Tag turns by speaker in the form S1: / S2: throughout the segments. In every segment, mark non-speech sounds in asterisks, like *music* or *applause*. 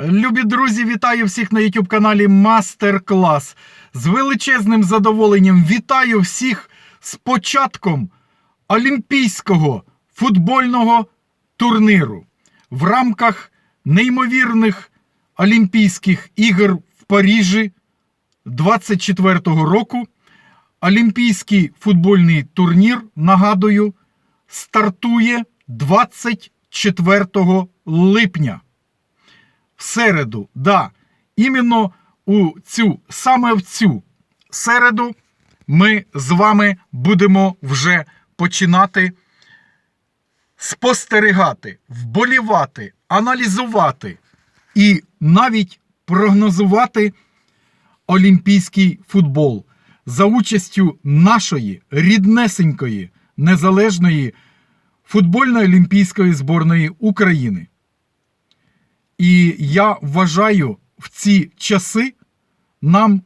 S1: Любі друзі, вітаю всіх на YouTube каналі Мастер Клас. З величезним задоволенням вітаю всіх з початком Олімпійського футбольного турніру в рамках неймовірних Олімпійських ігор в Парижі 24-го року. Олімпійський футбольний турнір, нагадую, стартує 24 липня середу. Да, іменно у цю, саме в цю середу ми з вами будемо вже починати спостерігати, вболівати, аналізувати і навіть прогнозувати олімпійський футбол за участю нашої ріднесенької незалежної футбольної олімпійської зборної України. І я вважаю, в ці часи нам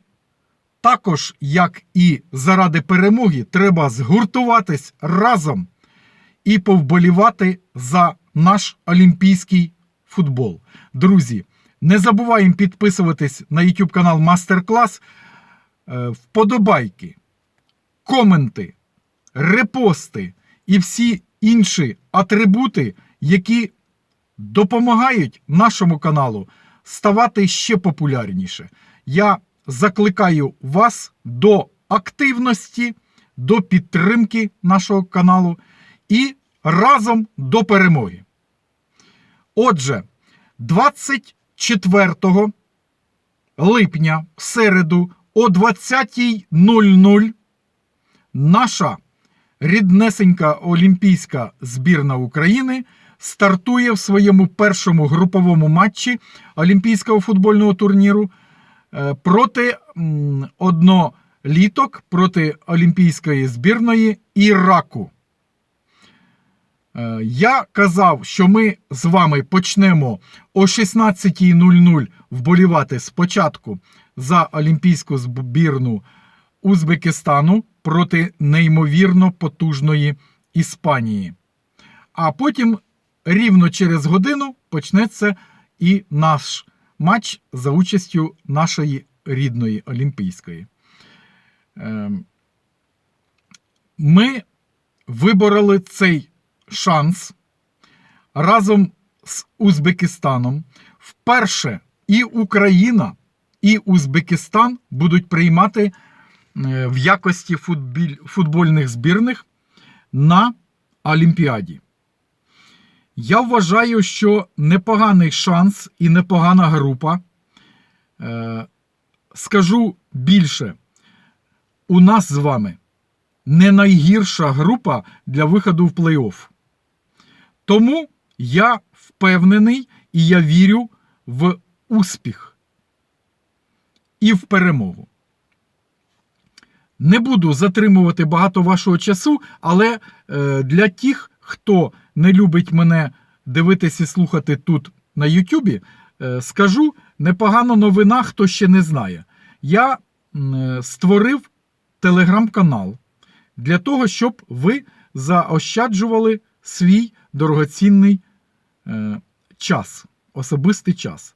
S1: також, як і заради перемоги, треба згуртуватись разом і повболівати за наш олімпійський футбол. Друзі, не забуваємо підписуватись на YouTube канал Мастер Клас, Е, вподобайки, коменти, репости і всі інші атрибути, які допомагають нашому каналу ставати ще популярніше. Я закликаю вас до активності, до підтримки нашого каналу і разом до перемоги. Отже, 24 липня в середу о 20.00 наша ріднесенька олімпійська збірна України стартує в своєму першому груповому матчі Олімпійського футбольного турніру е, проти одноліток, проти олімпійської збірної Іраку. Е, Я казав, що ми з вами почнемо о 16.00 вболівати спочатку за олімпійську збірну Узбекистану проти неймовірно потужної Іспанії. А потім рівно через годину почнеться і наш матч за участю нашої рідної олімпійської. Ем, Ми вибороли цей шанс разом з Узбекистаном. Вперше і Україна, і Узбекистан будуть приймати е, в якості футбіль, футбольних збірних на Олімпіаді. Я вважаю, що непоганий шанс і непогана група. Е, Скажу більше, у нас з вами не найгірша група для виходу в плей-офф. Тому я впевнений і я вірю в успіх і в перемогу. Не буду затримувати багато вашого часу, але е, для тих, хто не любить мене дивитися і слухати тут на Ютубі, е, скажу непогана новина, хто ще не знає. Я е, створив телеграм-канал для того, щоб ви заощаджували свій дорогоцінний е, час, особистий час.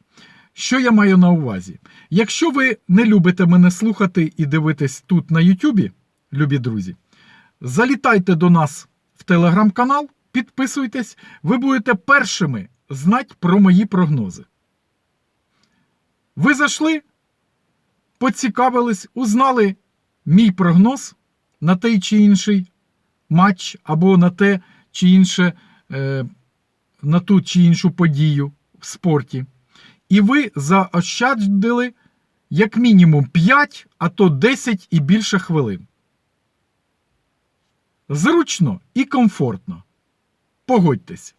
S1: Що я маю на увазі? Якщо ви не любите мене слухати і дивитись тут на Ютубі, любі друзі, залітайте до нас в телеграм-канал, підписуйтесь, ви будете першими знати про мої прогнози. Ви зайшли, поцікавились, узнали мій прогноз на той чи інший матч або на те чи інше, е, на ту чи іншу подію в спорті. І ви заощадили як мінімум 5, а то 10 і більше хвилин. Зручно і комфортно. Погодьтесь.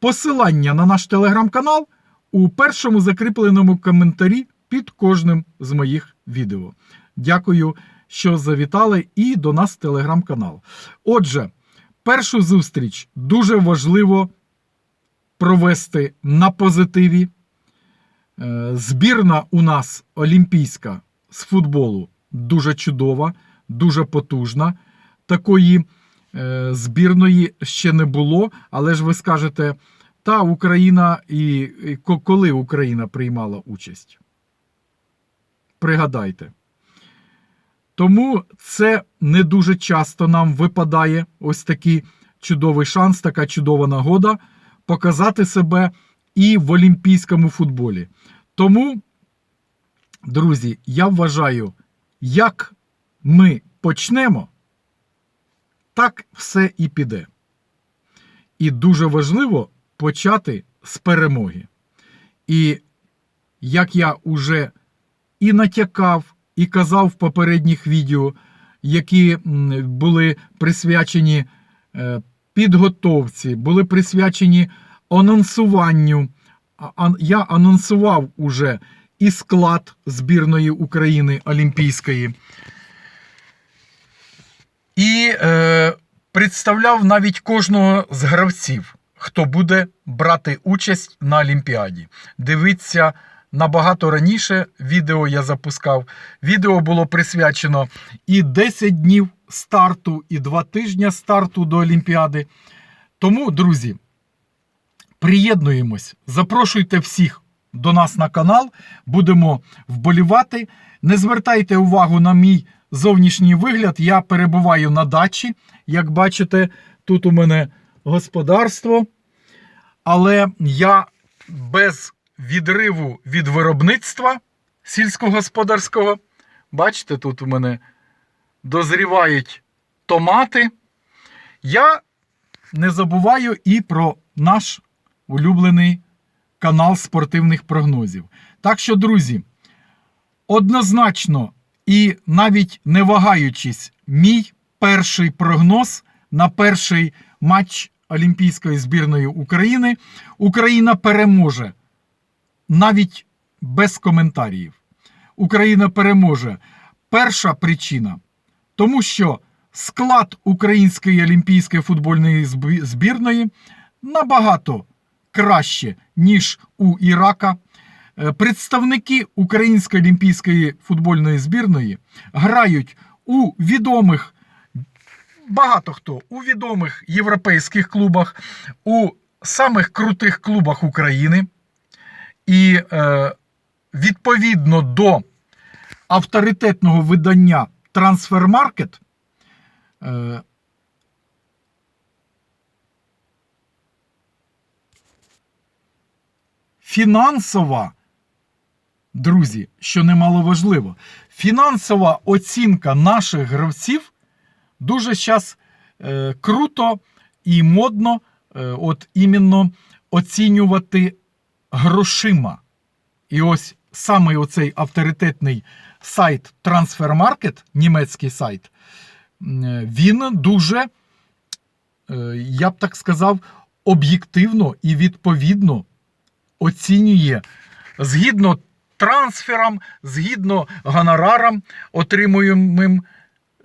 S1: Посилання на наш телеграм-канал у першому закріпленому коментарі під кожним з моїх відео. Дякую, що завітали і до нас телеграм-канал. Отже, першу зустріч дуже важливо провести на позитиві. Е, Збірна у нас олімпійська з футболу дуже чудова, дуже потужна. Такої збірної ще не було, але ж ви скажете, та Україна і, і коли Україна приймала участь. Пригадайте. Тому це не дуже часто нам випадає ось такий чудовий шанс, така чудова нагода показати себе і в олімпійському футболі. Тому, друзі, я вважаю, як ми почнемо, так все і піде. І дуже важливо почати з перемоги. І як я уже і натякав, і казав в попередніх відео, які були присвячені е, підготовці, були присвячені анонсуванню. Я анонсував уже і склад збірної України Олімпійської. І е, представляв навіть кожного з гравців, хто буде брати участь на Олімпіаді. Дивіться набагато раніше відео я запускав. Відео було присвячено і 10 днів старту, і 2 тижні старту до Олімпіади. Тому, друзі, приєднуємось, запрошуйте всіх до нас на канал, будемо вболівати. Не звертайте увагу на мій зовнішній вигляд. Я перебуваю на дачі. Як бачите, тут у мене господарство. Але я без відриву від виробництва сільськогосподарського. Бачите, тут у мене дозрівають томати. Я не забуваю і про наш улюблений канал спортивних прогнозів. Так що, друзі, однозначно і навіть не вагаючись, мій перший прогноз на перший матч Олімпійської збірної України Україна переможе навіть без коментарів. Україна переможе. Перша причина, тому що склад української олімпійської футбольної збірної набагато краще, ніж у Ірака. Е, Представники української олімпійської футбольної збірної грають у відомих багато хто у відомих європейських клубах, у самих крутих клубах України. І е, відповідно до авторитетного видання Трансфермаркет. Е, фінансова, друзі, що немало важливо, фінансова оцінка наших гравців дуже зараз е, круто і модно е, от іменно оцінювати грошима. І ось саме оцей авторитетний сайт Transfermarkt, німецький сайт, е, він дуже, е, я б так сказав, об'єктивно і відповідно оцінює згідно трансферам, згідно гонорарам, отримуємим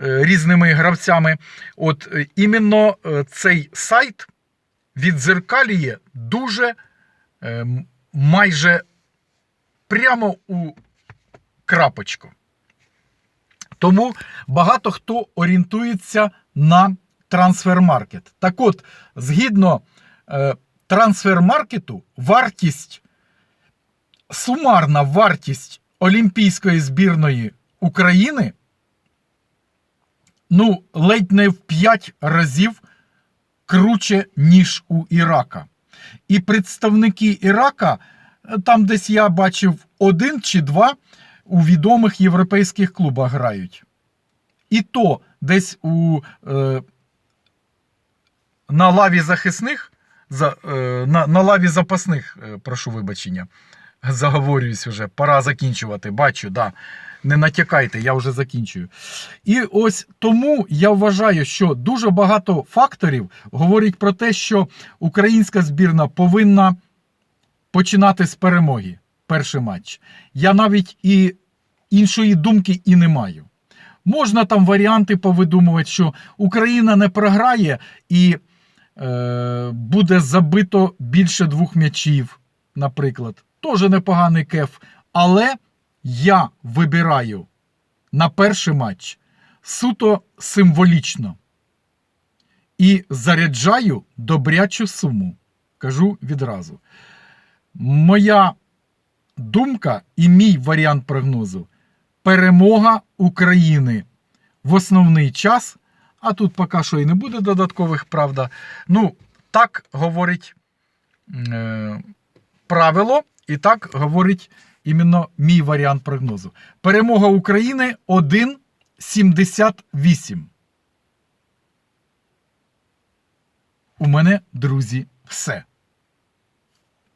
S1: е, різними гравцями. От е, іменно е, цей сайт відзеркалює дуже майже прямо у крапочку. Тому багато хто орієнтується на трансфермаркет. Так от, згідно трансфермаркету, вартість, сумарна вартість Олімпійської збірної України ну, ледь не в 5 разів круче, ніж у Ірака. І представники Ірака, е, там десь я бачив один чи два у відомих європейських клубах грають. І то десь у, е, на лаві захисних, за, е, на, на лаві запасних, е, прошу вибачення. *laughs* Заговорююсь вже, пора закінчувати. Бачу, да. Не натякайте, я вже закінчую. І ось тому я вважаю, що дуже багато факторів говорять про те, що українська збірна повинна починати з перемоги. Перший матч. Я навіть і іншої думки і не маю. Можна там варіанти повидумувати, що Україна не програє і е, буде забито більше двох м'ячів, наприклад. Теж непоганий кеф. Але я вибираю на перший матч суто символічно і заряджаю добрячу суму. кажу відразу. Моя думка і мій варіант прогнозу перемога України в основний час. А тут поки що і не буде додаткових, правда. Ну, так говорить е, правило, і так говорить іменно мій варіант прогнозу. Перемога України 1,78. У мене, друзі, все.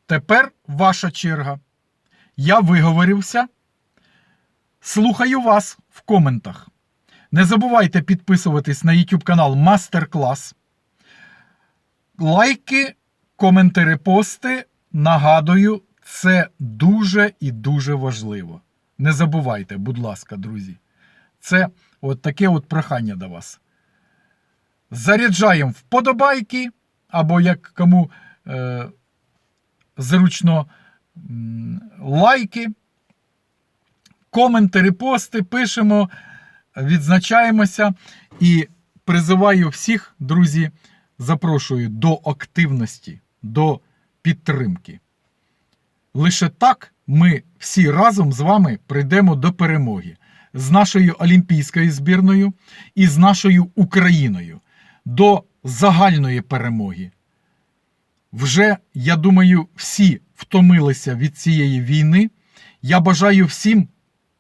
S1: Тепер ваша черга. Я виговорився. Слухаю вас в коментах. Не забувайте підписуватись на YouTube канал Мастер Клас. Лайки, коментарі, пости. Нагадую, це дуже і дуже важливо. Не забувайте, будь ласка, друзі. Це от таке от прохання до вас. Заряджаємо вподобайки, або як кому е, зручно лайки, коменти, репости, пишемо, відзначаємося і призиваю всіх, друзі, запрошую до активності, до підтримки. Лише так ми всі разом з вами прийдемо до перемоги з нашою олімпійською збірною і з нашою Україною до загальної перемоги. Вже, я думаю, всі втомилися від цієї війни. Я бажаю всім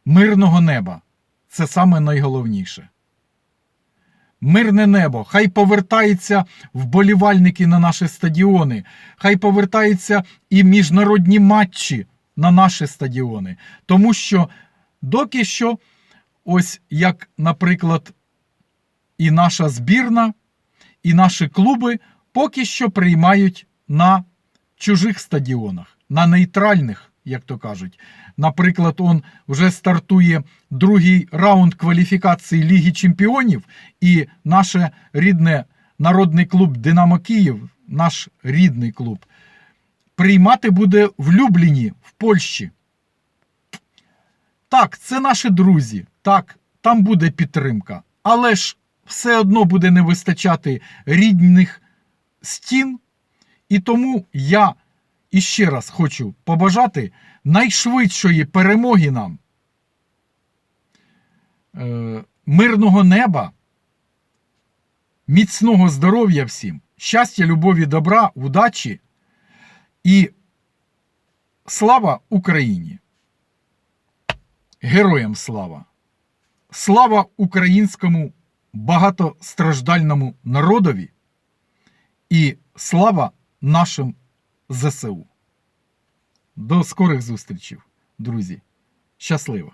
S1: мирного неба. Це саме найголовніше. Мирне небо. Хай повертаються вболівальники на наші стадіони. Хай повертаються і міжнародні матчі на наші стадіони. Тому що доки що, ось як, наприклад, і наша збірна, і наші клуби поки що приймають на чужих стадіонах, на нейтральних, як то кажуть. Наприклад, он вже стартує другий раунд кваліфікації Ліги Чемпіонів, і наше рідне народний клуб Динамо Київ, наш рідний клуб, приймати буде в Любліні, в Польщі. Так, це наші друзі. Так, там буде підтримка. Але ж все одно буде не вистачати рідних стін. І тому я іще раз хочу побажати найшвидшої перемоги нам, е, мирного неба, міцного здоров'я всім, щастя, любові, добра, удачі і слава Україні! Героям слава! Слава українському багатостраждальному народові і слава нашим ЗСУ. До скорих зустрічей, друзі. Щасливо!